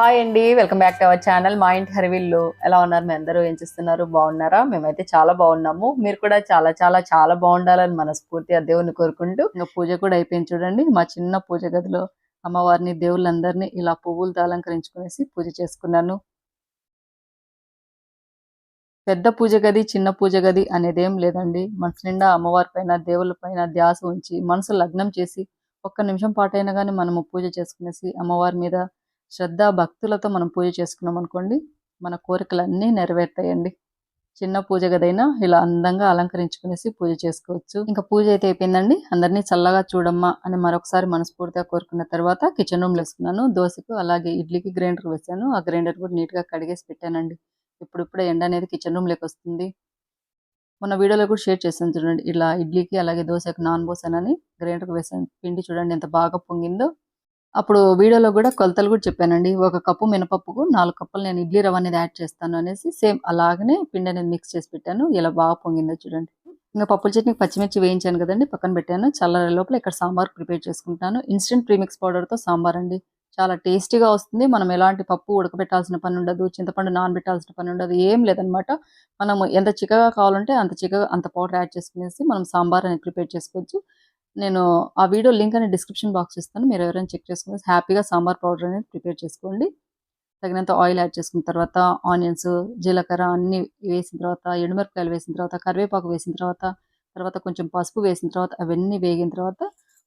Hi అండి welcome back to our channel మా ఇంటి హరివిల్లు. ఎలా ఉన్నారు? మీ అందరూ ఏం చేస్తున్నారు? బాగున్నారా? మేమైతే చాలా బాగున్నాము. మీరు కూడా చాలా చాలా చాలా బాగుండాలని మనస్ఫూర్తిగా దేవుని కోరుకుంటూ ఇంకా పూజ కూడా అయిపోయింది చూడండి. మా చిన్న పూజ గదిలో అమ్మవారిని దేవుళ్ళందరినీ ఇలా పువ్వులతో అలంకరించుకునేసి పూజ చేసుకున్నాను. పెద్ద పూజ గది చిన్న పూజ గది అనేది ఏం లేదండి. మనసు నిండా అమ్మవారి పైన దేవుళ్ళ పైన ధ్యాస ఉంచి మనసు లగ్నం చేసి ఒక్క నిమిషం పాటైనా కానీ మనము పూజ చేసుకునేసి అమ్మవారి మీద శ్రద్ధ భక్తులతో మనం పూజ చేసుకున్నాం అనుకోండి మన కోరికలన్నీ నెరవేర్తాయండి. చిన్న పూజ గదైనా ఇలా అందంగా అలంకరించుకునేసి పూజ చేసుకోవచ్చు. ఇంకా పూజ అయితే అయిపోయిందండి. అందరినీ చల్లగా చూడమ్మా అని మరొకసారి మనస్ఫూర్తిగా కోరుకున్న తర్వాత కిచెన్ రూమ్ వేసుకున్నాను. దోశకు అలాగే ఇడ్లీకి గ్రైండర్ వేసాను. ఆ గ్రైండర్ కూడా నీట్గా కడిగేసి పెట్టానండి. ఇప్పుడిప్పుడే ఎండ అనేది కిచెన్ రూమ్లోకి వస్తుంది. మొన్న వీడియోలో కూడా షేర్ చేశాను చూడండి. ఇలా ఇడ్లీకి అలాగే దోశకు నాన్ పోసానని గ్రైండర్కి వేసాను. పిండి చూడండి ఎంత బాగా పొంగిందో. అప్పుడు వీడియోలో కూడా కొలతలు కూడా చెప్పానండి. ఒక కప్పు మినపప్పుకు నాలుగు కప్పులు నేను ఇడ్లీ రవ్వ అనేది యాడ్ చేస్తాను అనేసి సేమ్ అలాగనే పిండి అనేది మిక్స్ చేసి పెట్టాను. ఇలా బాగా పొంగిందో చూడండి. ఇంకా పప్పుల చట్నీకి పచ్చిమిర్చి వేయించాను కదండి పక్కన పెట్టాను. చల్లరే లోపల ఇక్కడ సాంబార్ ప్రిపేర్ చేసుకుంటాను ఇన్స్టెంట్ ప్రీమిక్స్ పౌడర్తో సాంబార్ అండి. చాలా టేస్టీగా వస్తుంది. మనం ఎలాంటి పప్పు ఉడకబెట్టాల్సిన పని ఉండదు చింతపండు నానబెట్టాల్సిన పని ఉండదు ఏం లేదనమాట. మనము ఎంత చిక్కగా కావాలంటే అంత చిక్కగా అంత పౌడర్ యాడ్ చేసుకునేసి మనం సాంబార్ అనేది ప్రిపేర్ చేసుకోవచ్చు. నేను ఆ వీడియో లింక్ అనేది డిస్క్రిప్షన్ బాక్స్ ఇస్తాను. మీరు ఎవరైనా చెక్ చేసుకుని హ్యాపీగా సాంబార్ పౌడర్ అనేది ప్రిపేర్ చేసుకోండి. తగినంత ఆయిల్ యాడ్ చేసుకున్న తర్వాత ఆనియన్స్ జీలకర్ర అన్ని వేసిన తర్వాత ఎండుమిరపకాయలు వేసిన తర్వాత కరివేపాకు వేసిన తర్వాత తర్వాత కొంచెం పసుపు వేసిన తర్వాత అవన్నీ వేగిన తర్వాత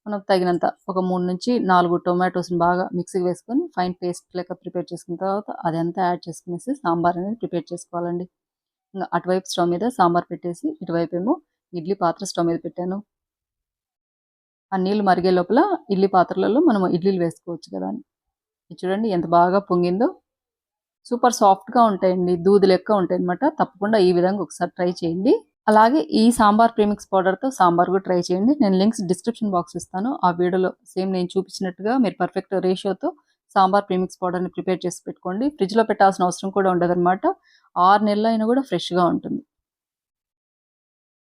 మనం తగినంత ఒక మూడు నుంచి నాలుగు టొమాటోస్ని బాగా మిక్సీకి వేసుకొని ఫైన్ పేస్ట్ లెక్క ప్రిపేర్ చేసుకున్న తర్వాత అదంతా యాడ్ చేసుకునేసి సాంబార్ అనేది ప్రిపేర్ చేసుకోవాలండి. ఇంకా అటువైపు స్టవ్ మీద సాంబార్ పెట్టేసి ఇటువైపు ఏమో ఇడ్లీ పాత్ర స్టవ్ మీద పెట్టాను. ఆ నీళ్ళు మరిగే లోపల ఇడ్లీ పాత్రలలో మనం ఇడ్లీలు వేసుకోవచ్చు కదా అని. చూడండి ఎంత బాగా పొంగిందో. సూపర్ సాఫ్ట్గా ఉంటాయండి. దూది లెక్క ఉంటాయి అనమాట తప్పకుండా ఈ విధంగా ఒకసారి ట్రై చేయండి. అలాగే ఈ సాంబార్ ప్రీమిక్స్ పౌడర్తో సాంబార్ కూడా ట్రై చేయండి. నేను లింక్స్ డిస్క్రిప్షన్ బాక్స్ ఇస్తాను. ఆ వీడియోలో సేమ్ నేను చూపించినట్టుగా మీరు పర్ఫెక్ట్ రేషియోతో సాంబార్ ప్రీమిక్స్ పౌడర్ని ప్రిపేర్ చేసి పెట్టుకోండి. ఫ్రిడ్జ్లో పెట్టాల్సిన అవసరం కూడా ఉండదన్నమాట. ఆరు నెలలు అయినా కూడా ఫ్రెష్గా ఉంటుంది.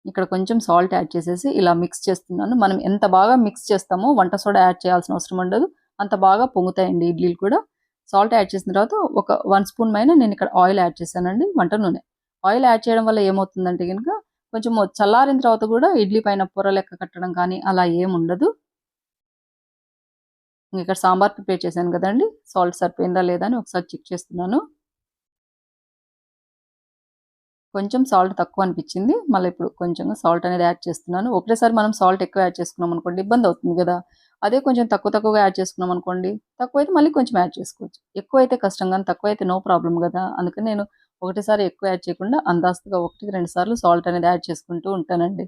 ఇక్కడ కొంచెం సాల్ట్ యాడ్ చేసేసి ఇలా మిక్స్ చేస్తున్నాను. మనం ఎంత బాగా మిక్స్ చేస్తామో వంట సోడా యాడ్ చేయాల్సిన అవసరం ఉండదు. అంత బాగా పొంగుతాయండి ఇడ్లీలు కూడా. సాల్ట్ యాడ్ చేసిన తర్వాత ఒక వన్ స్పూన్ పైన నేను ఇక్కడ ఆయిల్ యాడ్ చేశానండి వంట నూనె. ఆయిల్ యాడ్ చేయడం వల్ల ఏమవుతుందంటే కనుక కొంచెం చల్లారిన తర్వాత కూడా ఇడ్లీ పైన పొర లెక్క కట్టడం కానీ అలా ఏముండదు ఇక్కడ సాంబార్ ప్రిపేర్ చేశాను కదండి. సాల్ట్ సరిపోయిందా లేదా అని ఒకసారి చెక్ చేస్తున్నాను. కొంచెం సాల్ట్ తక్కువ అనిపించింది. మళ్ళీ ఇప్పుడు కొంచెం సాల్ట్ అనేది యాడ్ చేస్తున్నాను. ఒకటేసారి మనం సాల్ట్ ఎక్కువ యాడ్ చేసుకున్నాం అనుకోండి ఇబ్బంది అవుతుంది కదా. అదే కొంచెం తక్కువ తక్కువగా యాడ్ చేసుకున్నాం అనుకోండి తక్కువ అయితే మళ్ళీ కొంచెం యాడ్ చేసుకోవచ్చు. ఎక్కువ అయితే కష్టం కానీ తక్కువ అయితే నో ప్రాబ్లం కదా. అందుకని నేను ఒకటేసారి ఎక్కువ యాడ్ చేయకుండా అందాస్తుగా ఒకటికి రెండు సార్లు సాల్ట్ అనేది యాడ్ చేసుకుంటూ ఉంటానండి.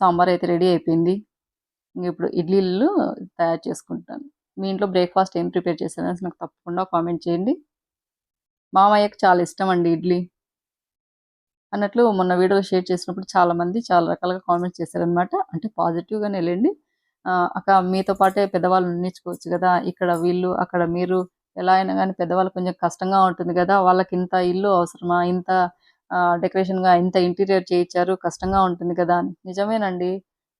సాంబార్ అయితే రెడీ అయిపోయింది. ఇప్పుడు ఇడ్లీలు తయారు చేసుకుంటాను. మీ ఇంట్లో బ్రేక్ఫాస్ట్ ఏం ప్రిపేర్ చేశారని నాకు తప్పకుండా కామెంట్ చేయండి. మామయ్యకి చాలా ఇష్టం అండి ఇడ్లీ. అన్నట్లు మొన్న వీడియో షేర్ చేసినప్పుడు చాలామంది చాలా రకాలుగా కామెంట్స్ చేశారనమాట అంటే పాజిటివ్గానే వెళ్ళండి అక్క మీతో పాటే పెద్దవాళ్ళు నిర్ణయించుకోవచ్చు కదా. ఇక్కడ వీళ్ళు అక్కడ మీరు ఎలా అయినా కానీ పెద్దవాళ్ళు కొంచెం కష్టంగా ఉంటుంది కదా. వాళ్ళకి ఇంత ఇల్లు అవసరమా? ఇంత డెకరేషన్గా ఇంత ఇంటీరియర్ చేయించారు కష్టంగా ఉంటుంది కదా అని. నిజమేనండి.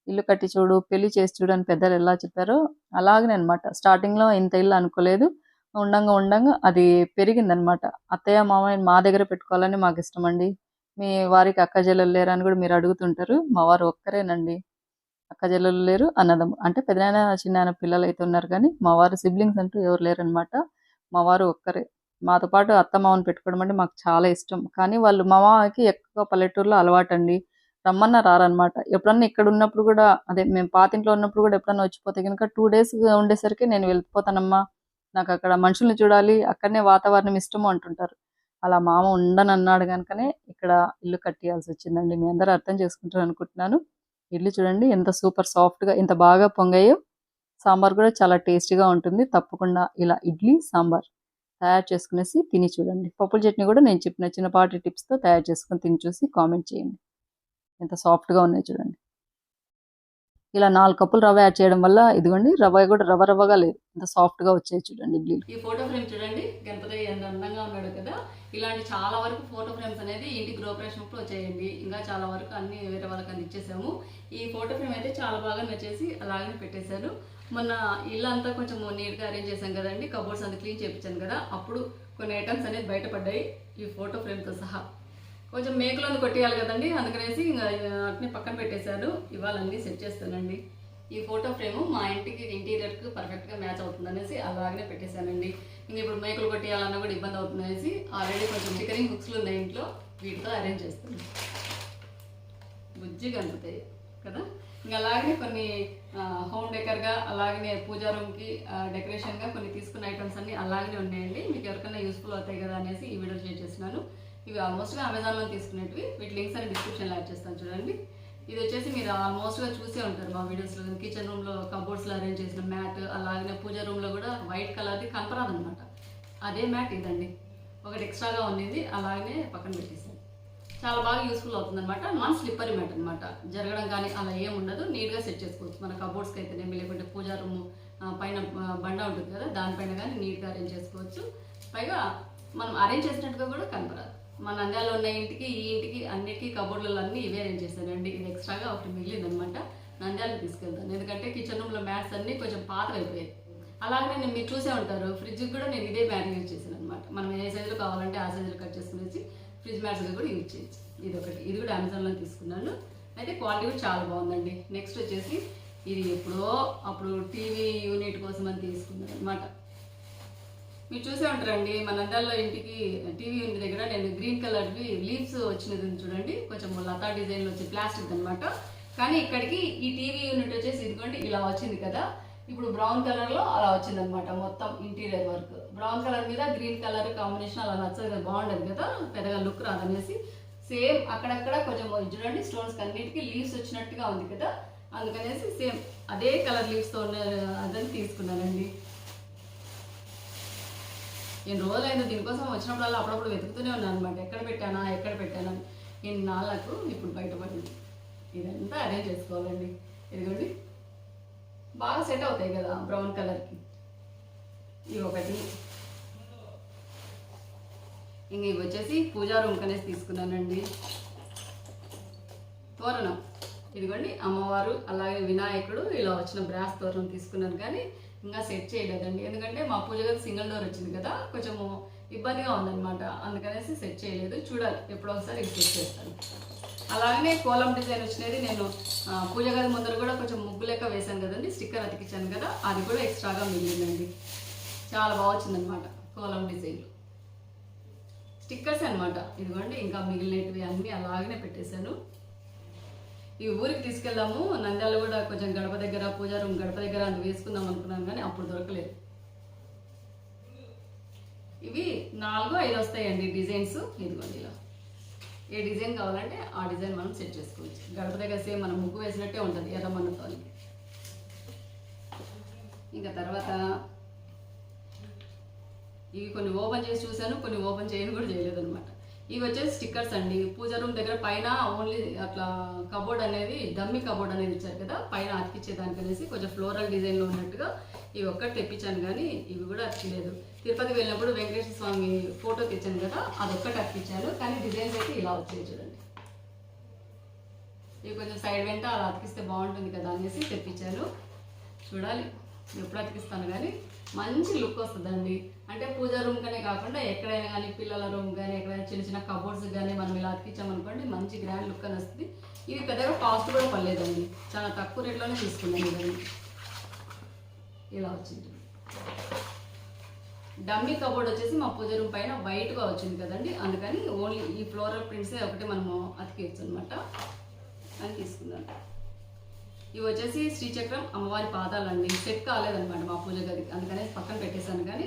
ఇల్లు కట్టి చూడు పెళ్ళి చేసి చూడు అని పెద్దలు ఎలా చెప్పారో అలాగనే అనమాట స్టార్టింగ్లో ఇంత ఇల్లు అనుకోలేదు. ఉండంగా ఉండంగా అది పెరిగిందనమాట అత్తయ్య మామయ్య మా దగ్గర పెట్టుకోవాలని మాకు ఇష్టం అండి మీ వారికి అక్క చెల్లెలు లేరని కూడా మీరు అడుగుతుంటారు. మా వారు ఒక్కరేనండి. అక్క చెల్లెలు లేరు అన్నదం అంటే పెద్దనాయన చిన్న పిల్లలు అయితే ఉన్నారు కానీ మా వారు సిబ్లింగ్స్ అంటూ ఎవరు లేరనమాట మా వారు ఒక్కరే. మాతో పాటు అత్త మామని పెట్టుకోవడం అంటే మాకు చాలా ఇష్టం. కానీ వాళ్ళు మా మామకి ఎక్కువ పల్లెటూరులో అలవాటు అండి రమ్మన్నా రారనమాట ఎప్పుడన్నా ఇక్కడ ఉన్నప్పుడు కూడా అదే మేము పాతింట్లో ఉన్నప్పుడు కూడా ఎప్పుడన్నా వచ్చిపోతే కనుక టూ డేస్ ఉండేసరికి నేను వెళ్ళిపోతానమ్మా. నాకు అక్కడ మనుషుల్ని చూడాలి అక్కడనే వాతావరణం ఇష్టము అంటుంటారు. అలా మామ ఉండనన్నాడు కనుకనే ఇక్కడ ఇల్లు కట్టేయాల్సి వచ్చిందండి మీ అందరూ అర్థం చేసుకుంటారు అనుకుంటున్నాను ఇల్లు చూడండి ఎంత సూపర్ సాఫ్ట్గా ఎంత బాగా పొంగాయో. సాంబార్ కూడా చాలా టేస్టీగా ఉంటుంది. తప్పకుండా ఇలా ఇడ్లీ సాంబార్ తయారు చేసుకునేసి తిని చూడండి. పప్పుల చట్నీ కూడా నేను చెప్పిన చిన్నపాటి టిప్స్తో తయారు చేసుకుని తిని చూసి కామెంట్ చేయండి. ఎంత సాఫ్ట్గా ఉన్నాయి చూడండి. ఇలా నాలుగు కప్పులు రవ్వ యాడ్ చేయడం వల్ల ఇదిగోండి రవ్వ కూడా రవ్వ రవ్వగా లేదు. ఎంత సాఫ్ట్గా వచ్చాయి చూడండి ఈ ఫోటో ఫ్రేమ్ చూడండి గణపతి ఎంత అందంగా ఉన్నాడు కదా. ఇలాంటి చాలా వరకు ఫోటో ఫ్రేమ్స్ అనేది ఇంటి గ్రోపరేషన్ అప్పుడు వచ్చాయండి. ఇంకా చాలా వరకు అన్ని వేరే వాళ్ళకి అందించేసాము. ఈ ఫోటో ఫ్రేమ్ అయితే చాలా బాగా నచ్చేసి అలాగనే పెట్టేశారు. మొన్న ఇల్లు అంతా కొంచెం నీట్గా అరేంజ్ చేశాం కదండి. కబోర్డ్స్ అంతా క్లీన్ చేయించాను కదా. అప్పుడు కొన్ని ఐటమ్స్ అనేది బయటపడ్డాయి ఈ ఫోటో ఫ్రేమ్తో సహా. కొంచెం మేకలను కొట్టేయాలి కదండి అందుకనేసి ఇంకా అట్నే పక్కన పెట్టేశారు. ఇవాళ అన్నీ సెట్ చేస్తానండి. ఈ ఫోటో ఫ్రేమ్ మా ఇంటికి ఇంటీరియర్కి పర్ఫెక్ట్గా మ్యాచ్ అవుతుంది అనేసి అలాగనే పెట్టేశానండి. ఇంక ఇప్పుడు మేకలు కొట్టేయాలన్నా కూడా ఇబ్బంది అవుతుంది అనేసి ఆల్రెడీ కొంచెం స్టికరింగ్ బుక్స్లు ఉన్నాయి ఇంట్లో వీటితో అరేంజ్ చేస్తాను బుజ్జిగా అందుతాయి కదా? ఇంకా అలాగనే కొన్ని హోమ్ డెకర్గా అలాగనే పూజా రూమ్కి డెకరేషన్గా కొన్ని తీసుకున్న ఐటమ్స్ అన్ని అలాగనే ఉన్నాయండి. మీకు ఎవరికైనా యూస్ఫుల్ అవుతాయి కదా అనేసి ఈ వీడియో షేర్ చేస్తున్నాను. ఇవి ఆల్మోస్ట్గా అమెజాన్లో తీసుకునేటివి. వీటి లింక్స్ అని డిస్క్రిప్షన్లో యాడ్ చేస్తాను చూడండి. ఇది వచ్చేసి మీరు ఆల్మోస్ట్గా చూసే ఉంటారు మా వీడియోస్లో కిచెన్ రూమ్లో కబోర్డ్స్లో అరేంజ్ చేసిన మ్యాట్ అలాగనే పూజా రూమ్లో కూడా వైట్ కలర్ది కనపరాదు అనమాట అదే మ్యాట్ ఇదండి. ఒకటి ఎక్స్ట్రాగా ఉండింది అలాగనే పక్కన పెట్టేసాను చాలా బాగా యూస్ఫుల్ అవుతుంది అనమాట నాన్ స్లిప్పరీ మ్యాట్ అనమాట జరగడం కానీ అలా ఏం ఉండదు. నీట్గా సెట్ చేసుకోవచ్చు. మన కబోర్డ్స్కి అయితేనేమి లేకుంటే పూజా రూమ్ పైన బండ ఉంటుంది కదా దానిపైన కానీ నీట్గా అరేంజ్ చేసుకోవచ్చు. పైగా మనం అరేంజ్ చేసినట్టుగా కూడా కనపరాదు మన నంద్యాలలో ఉన్న ఇంటికి ఈ ఇంటికి అన్నిటికీ కబోర్డ్లలో అన్నీ ఇవే అరేంజ్ చేశానండి. ఇది ఎక్స్ట్రాగా ఒకటి మిగిలిందనమాట. నంద్యాలకు తీసుకెళ్తాను. ఎందుకంటే కిచెన్ రూమ్లో మ్యాట్స్ అన్నీ కొంచెం పాతలు అయిపోయాయి అలాగే నేను మీరు చూసే ఉంటారు ఫ్రిడ్జ్కి కూడా నేను ఇదే మ్యాట్ యూజ్ చేశాను అనమాట మనం ఏ సైజులో కావాలంటే ఆ సైజులో కట్ చేసుకునేసి ఫ్రిడ్జ్ మ్యాట్స్గా కూడా యూజ్ చేయొచ్చు. ఇది ఒకటి. ఇది కూడా అమెజాన్లో తీసుకున్నాను. అయితే క్వాలిటీ కూడా చాలా బాగుందండి. నెక్స్ట్ వచ్చేసి ఇది ఎప్పుడో అప్పుడు టీవీ యూనిట్ కోసం అని తీసుకున్నాను అనమాట మీరు చూసే ఉంటారండి మన నంద్యాలలో ఇంటికి టీవీ ఉంది దగ్గర నేను గ్రీన్ కలర్వి లీవ్స్ వచ్చినది చూడండి కొంచెం లతా డిజైన్లో వచ్చి ప్లాస్టిక్ అనమాట కానీ ఇక్కడికి ఈ టీవీ యూనిట్ వచ్చేసి ఇదిగోండి ఇలా వచ్చింది కదా ఇప్పుడు బ్రౌన్ కలర్లో అలా వచ్చింది అనమాట మొత్తం ఇంటీరియర్ వర్క్. బ్రౌన్ కలర్ మీద గ్రీన్ కలర్ కాంబినేషన్ అలా నచ్చదు కదా బాగుండదు కదా పెద్దగా లుక్ రాదనేసి. సేమ్ అక్కడక్కడ కొంచెం చూడండి స్టోన్స్ అన్నిటికీ లీవ్స్ వచ్చినట్టుగా ఉంది కదా అందుకనేసి సేమ్ అదే కలర్ లీవ్స్తో ఉన్న అదని తీసుకున్నానండి. నేను రోజులైందో దీనికోసం వచ్చినప్పుడల్లా అప్పుడప్పుడు వెతుకుతూనే ఉన్నాను అనమాట ఎక్కడ పెట్టానా ఎక్కడ పెట్టానా ఇన్నాళ్ళకు ఇప్పుడు బయటపడింది. ఇదంతా అరేంజ్ చేసుకోవాలండి. ఇదిగోండి. బాగా సెట్ అవుతాయి కదా బ్రౌన్ కలర్కి ఇవి ఒకటి ఇంక ఇవి వచ్చేసి పూజా రూమ్ కనేసి తీసుకున్నానండి. తోరణం. ఇదిగోండి అమ్మవారు అలాగే వినాయకుడు ఇలా వచ్చిన బ్రాస్ తోరణం తీసుకున్నాను. కానీ ఇంకా సెట్ చేయలేదండి. ఎందుకంటే మా పూజ గది సింగిల్ డోర్ వచ్చింది కదా కొంచెము ఇబ్బందిగా ఉందన్నమాట. అందుకనేసి సెట్ చేయలేదు. చూడాలి ఎప్పుడో ఒకసారి సెట్ చేస్తాను. అలాగనే కోలం డిజైన్ వచ్చినది నేను పూజ గది ముందర కూడా కొంచెం ముగ్గు లెక్క వేశాను కదండి స్టిక్కర్ అతికించాను కదా అది కూడా ఎక్స్ట్రాగా మిగిలిందండి. చాలా బాగా వచ్చిందనమాట కోలం డిజైన్. స్టిక్కర్స్ అనమాట ఇదిగోండి ఇంకా మిగిలినవి అన్నీ అలాగనే పెట్టేశాను. ఈ ఊరికి తీసుకెళ్దాము. నంద్యాల కూడా కొంచెం గడప దగ్గర పూజా రూమ్ గడప దగ్గర అంత వేసుకుందాం అనుకున్నాను కానీ అప్పుడు దొరకలేదు. ఇవి నాలుగు ఐదు వస్తాయండి డిజైన్స్. ఇదిగోండి ఇలా. ఏ డిజైన్ కావాలంటే ఆ డిజైన్ మనం సెట్ చేసుకోవచ్చు. గడప దగ్గర సేమ్ మనం ముగ్గు వేసినట్టే ఉంటుంది ఎర్రమన్నతో ఇంకా తర్వాత ఇవి కొన్ని ఓపెన్ చేసి చూశాను కొన్ని ఓపెన్ చేయను కూడా చేయలేదు అనమాట ఇవి వచ్చేసి స్టిక్కర్స్ అండి. పూజ రూమ్ దగ్గర పైన ఓన్లీ అట్లా కబోర్డ్ అనేది డమ్మి కబోర్డ్ అనేది ఇచ్చారు కదా పైన అతికిచ్చేదానికి అనేసి కొంచెం ఫ్లోరల్ డిజైన్లో ఉన్నట్టుగా ఇవి ఒక్కటి తెప్పించాను కానీ ఇవి కూడా అతికిలేదు. తిరుపతి వెళ్ళినప్పుడు వెంకటేశ్వర స్వామి ఫోటో తెచ్చాను కదా అదొక్కటి అతికిచ్చాను. కానీ డిజైన్స్ అయితే ఇలా వచ్చాయి చూడండి. ఇవి కొంచెం సైడ్ వెంట అలా అతికిస్తే బాగుంటుంది కదా అనేసి తెప్పించాను. చూడాలి ఎప్పుడు అతికిస్తాను కానీ. మంచి లుక్ వస్తుందండి. అంటే పూజా రూమ్ కనే కాకుండా ఎక్కడైనా కానీ పిల్లల రూమ్ కానీ ఎక్కడైనా చిన్న చిన్న కబోర్డ్స్ కానీ మనం ఇలా అతికించామనుకోండి మంచి గ్రాండ్ లుక్ అని వస్తుంది. ఇది పెద్దగా కాస్ట్ కూడా పడలేదండి. చాలా తక్కువ రేట్లోనే తీసుకున్నాను ఇవన్నీ. ఇలా వచ్చింది. డమ్మీ కబోర్డ్ వచ్చేసి మా పూజ రూమ్ పైన వైట్గా వచ్చింది కదండి. అందుకని ఓన్లీ ఈ ఫ్లోరల్ ప్రింట్సే ఒకటి మనము అతికేయచ్చు అనమాట అని తీసుకున్నాను. ఇవి వచ్చేసి శ్రీచక్రం అమ్మవారి పాదాలండి. సెట్ కాలేదనమాట మా పూజ గదికి అందుకనే పక్కన పెట్టేశాను కానీ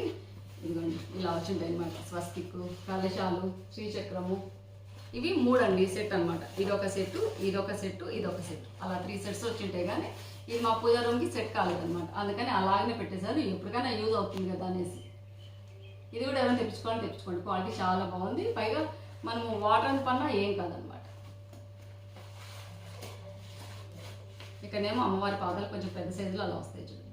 ఇదిగోండి ఇలా వచ్చింటాయి అనమాట స్వస్తిక్ కలశాలు శ్రీచక్రము. ఇవి మూడు అండి సెట్ అనమాట ఇదొక సెట్ ఇదొక సెట్ ఇదొక సెట్ అలా త్రీ సెట్స్ వచ్చింటాయి కానీ ఇది మా పూజ రూమ్కి సెట్ కాలేదనమాట అందుకని అలాగనే పెట్టేశారు. ఎప్పటికైనా యూజ్ అవుతుంది కదా అనేసి. ఇది కూడా ఏమైనా తెప్పించుకోవాలని తెప్పించుకోండి. క్వాలిటీ చాలా బాగుంది. పైగా మనము వాటర్ పన్నా ఏం కాదనమాట ఇక్కడనేమో అమ్మవారి పాదాలు కొంచెం పెద్ద సైజులో అలా వస్తాయి చూడండి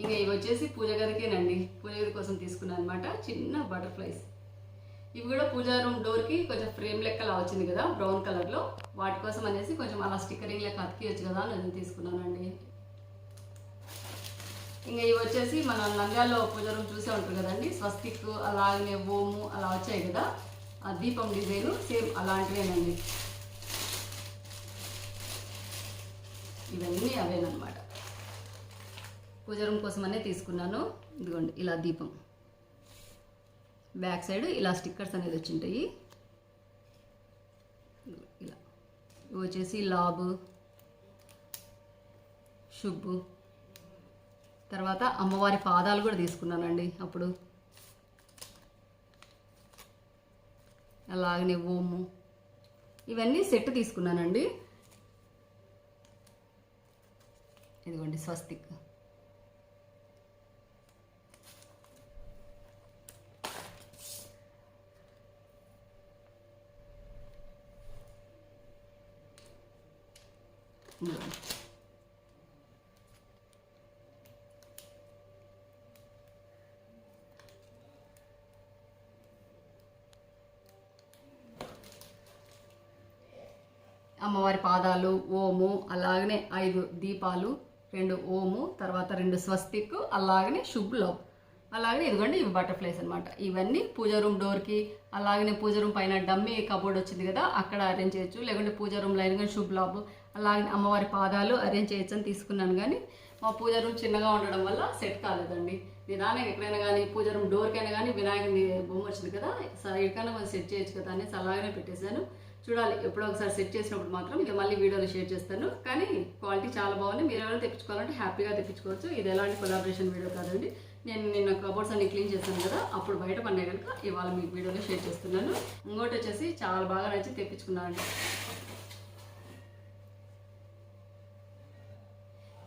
ఇంకా ఇవి వచ్చేసి పూజ గదికేనండి పూజ గది కోసం తీసుకున్నాను అనమాట చిన్న బటర్ఫ్లైస్. ఇవి కూడా పూజా రూమ్ డోర్కి కొంచెం ఫ్రేమ్ లెక్కలా వచ్చింది కదా బ్రౌన్ కలర్లో. వాటి కోసం అనేసి కొంచెం అలా స్టిక్కరింగ్ లెక్క అతికియచ్చు కదా అని నేను తీసుకున్నానండి. ఇంకా ఇవి వచ్చేసి మన నంద్యాలలో పూజ చూసే ఉంటారు కదండి. స్వస్తిక్ అలాగే ఓము అలా వచ్చాయి కదా. ఆ దీపం డిజైన్ సేమ్ అలాంటివేనండి. ఇవన్నీ అవేనమాట పూజ రూమ్ కోసం అనే తీసుకున్నాను. ఇదిగోండి ఇలా దీపం. బ్యాక్ సైడ్ ఇలా స్టిక్కర్స్ అనేది వచ్చింటాయి. ఇలా. ఇవి వచ్చేసి లాబు శుభ్ తర్వాత అమ్మవారి పాదాలు కూడా తీసుకున్నానండి అప్పుడు. అలాగనే ఓము. ఇవన్నీ సెట్ తీసుకున్నానండి. ఇదిగోండి స్వస్తిక్ ఇదిగోండి. అమ్మవారి పాదాలు ఓము అలాగనే ఐదు దీపాలు రెండు ఓము తర్వాత రెండు స్వస్తిక్ అలాగనే శుభ్ లవ్ అలాగనే ఇదిగోండి ఇవి బటర్ఫ్లైస్ అనమాట ఇవన్నీ పూజ రూమ్ డోర్కి అలాగనే పూజ రూమ్ పైన డమ్మీ కబోర్డ్ వచ్చింది కదా అక్కడ అరేంజ్ చేయొచ్చు. లేకుంటే పూజ రూమ్లో అయినా కానీ శుభ్ లాబ్ అలాగనే అమ్మవారి పాదాలు అరేంజ్ చేయొచ్చు అని తీసుకున్నాను కానీ మా పూజ రూమ్ చిన్నగా ఉండడం వల్ల సెట్ కాలేదండి. నిదానం ఎక్కడైనా కానీ పూజ రూమ్ డోర్కైనా కానీ వినాయకుని బొమ్మ వచ్చింది కదా ఎక్కడైనా కొంచెం సెట్ చేయొచ్చు కదా అనేసి అలాగనే పెట్టేశాను. చూడాలి. ఎప్పుడో ఒకసారి సెట్ చేసినప్పుడు మాత్రం ఇక మళ్ళీ వీడియోలో షేర్ చేస్తాను. కానీ క్వాలిటీ చాలా బాగుంది. మీరు ఎవరైనా తెప్పించుకోవాలంటే హ్యాపీగా తెప్పించుకోవచ్చు. ఇది ఎలాంటి కొలాబరేషన్ వీడియో కాదండి. నేను నిన్న కబోర్డ్స్ అన్ని క్లీన్ చేశాను కదా అప్పుడు బయట పడినాయి కనుక ఇవాళ మీకు వీడియోలో షేర్ చేస్తున్నాను. ఇంకోటి వచ్చేసి చాలా బాగా నచ్చి తెప్పించుకున్నాను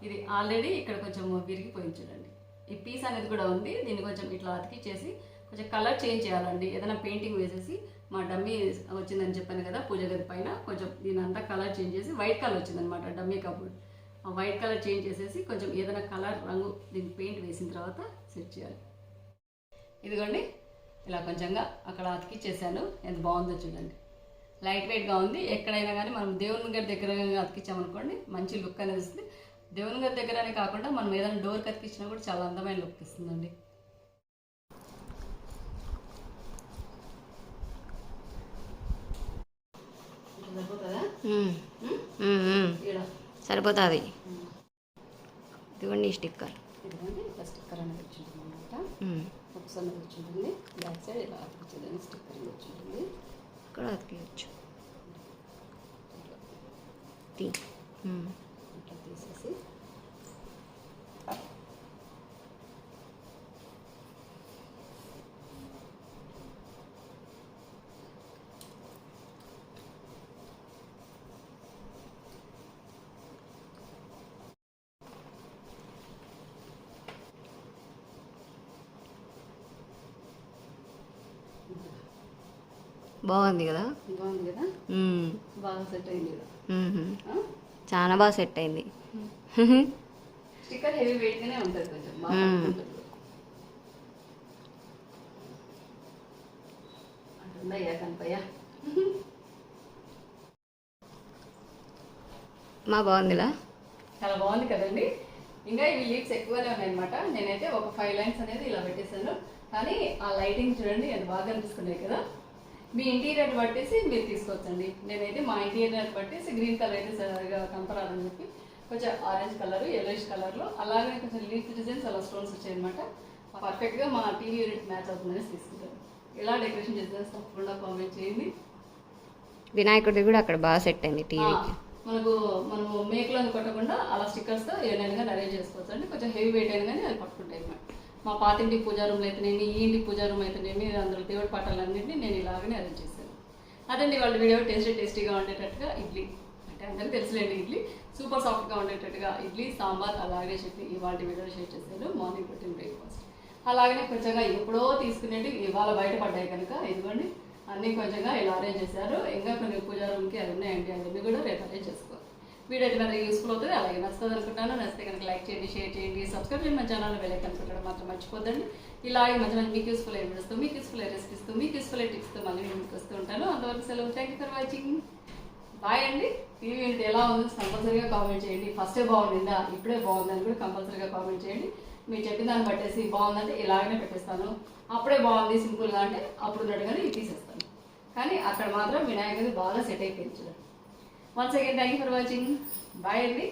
ఇది ఆల్రెడీ ఇక్కడ కొంచెం విరిగిపోయింది చూడండి. ఈ పీస్ అనేది కూడా ఉంది. దీన్ని కొంచెం ఇట్లా అతికిచ్చేసి కొంచెం కలర్ చేంజ్ చేయాలండి. ఏదైనా పెయింటింగ్ వేసేసి మా డమ్మీ వచ్చిందని చెప్పాను కదా పూజ గది పైన కొంచెం దీని అంతా కలర్ చేంజ్ చేసి వైట్ కలర్ వచ్చిందనమాట డమ్మీ కబోర్డ్. ఆ వైట్ కలర్ చేంజ్ చేసేసి కొంచెం ఏదైనా కలర్ రంగు దీనికి పెయింట్ వేసిన తర్వాత సెట్ చేయాలి. ఇదిగోండి ఇలా కొంచెంగా అక్కడ అతికిచ్చేసాను. ఎంత బాగుందో చూడండి. లైట్ వెయిట్గా ఉంది. ఎక్కడైనా కానీ మనం దేవుని గారి దగ్గర అతికించామనుకోండి మంచి లుక్ అనేది వస్తుంది. దేవుని గారి దగ్గరనే కాకుండా మనం ఏదైనా డోర్కి అతికించినా కూడా చాలా అందమైన లుక్ ఇస్తుందండి. సరిపోతుందా? ఇదిగోండి ఈ స్టిక్కర్. స్టిక్కర్ అనేది. బుక్స్ అనేది వచ్చింటుంది. బ్యాక్ సైడ్ ఇలా వచ్చింటుంది. ఇక్కడ. ఇట్లా తీసేసి బాగుంది కదా? బాగుంది కదా. బాగా సెట్ అయింది కదా? చాలా బాగా సెట్ అయింది. స్టిక్కర్ హెవీ వెయిట్ గానే ఉంటుంది కొంచెం బాగా మ్మ్. ఉంటుంది. అంటుందయ్యా కనపయ్యా మా బాగుందిలా? చాలా బాగుంది కదండి. ఇంకా ఇవి లీవ్స్ ఎక్కువనే ఉన్నాయన్నమాట. నేనైతే ఒక ఫైవ్ లైన్స్ అనేది ఇలా పెట్టేశాను. కానీ ఆ లైటింగ్ చూడండి ఎంత బాగా అనిపిస్తున్నాయి కదా. మీ ఇంటీరియర్ పట్టేసి మీరు తీసుకోవచ్చండి నేనైతే మా ఇంటీరియర్ పట్టేసి గ్రీన్ కలర్ అయితే సరిగా కనపరాలని చెప్పి కొంచెం ఆరెంజ్ కలర్ ఎల్లోయిష్ కలర్లో అలాగే కొంచెం లీఫ్ డిజైన్స్ అలా స్టోన్స్ వచ్చాయన్నమాట. పర్ఫెక్ట్గా మా టీవీ యూనిట్ మ్యాచ్ అవుతుందని తీసుకుంటాను ఎలా డెకరేషన్ చేస్తే తప్పకుండా కామెంట్ చేయండి. వినాయకుడిది కూడా అక్కడ బాగా సెట్ అయింది టీవీకి మనకు మనము మేకలో కొట్టకుండా అలా స్టిక్కర్స్తో ఏదైనా అరేంజ్ చేసుకోవచ్చు అండి కొంచెం హెవీ వెయిట్ అయినా కానీ అది పట్టుకుంటాయి అన్నమాట మా పాతింటి పూజా రూమ్లో అయితేనేమి ఈ ఇంటి పూజా రూమ్ అయితేనేమి అందులో దేవుడి పట్టాలన్నింటినీ నేను ఇలాగనే అరేంజ్ చేశాను. అదండి వాళ్ళ వీడియో టేస్టీ టేస్టీగా ఉండేటట్టుగా ఇడ్లీ. అంటే అందరికీ తెలుసులేండి ఇడ్లీ. సూపర్ సాఫ్ట్గా ఉండేటట్టుగా ఇడ్లీ సాంబార్ అలాగే చెప్పి ఇవాళ వీడియో షేర్ చేశాను మార్నింగ్ పెట్టిన బ్రేక్ఫాస్ట్. అలాగనే కొంచెంగా ఎప్పుడో తీసుకునేవి ఇవాళ బయటపడ్డాయి కనుక ఇదిగోండి అన్నీ కొంచెంగా ఇలా అరేంజ్ చేశారు. ఇంకా కొన్ని పూజా రూమ్కి అది ఉన్నాయండి అవన్నీ కూడా రేపు అరేంజ్ చేసుకోవాలి. వీడియో అయితే యూస్ఫుల్ అవుతుంది అలాగే నచ్చుతుంది అనుకుంటాను నచ్చితే కనుక లైక్ చేయండి షేర్ చేయండి సబ్స్క్రైబ్ చేయండి. మన ఛానల్ వెళ్ళి కనుకుంటాడు మాత్రం మర్చిపోద్దండి. ఇలాగే మంచి మంచి మీకు యూస్ఫుల్ అయ్యి వీడియోస్తో మీకు యూస్ఫుల్ అయ్యి రెసిపిస్తూ మీకు యూస్ఫుల్ అయ్యి టిప్స్తో మళ్ళీ నేను మీకు వస్తూ ఉంటాను. అంతవరకు సెలవు. Thank you for watching bye అండి. టీవీ ఏంటి ఎలా ఉంది కంపల్సరీగా కామెంట్ చేయండి. ఫస్టే బాగుండిందా ఇప్పుడే బాగుందని కూడా కంపల్సరీగా కామెంట్ చేయండి. మీరు చెప్పిన దాన్ని పట్టేసి బాగుందంటే ఇలాగనే పెట్టేస్తాను. అప్పుడే బాగుంది సింపుల్గా అంటే అప్పుడు ఉన్నట్టుగానే తీసేస్తాను. కానీ అక్కడ మాత్రం వినాయకుడి బాగా సెట్ అయిపోయింది once again thank you for watching bye అండి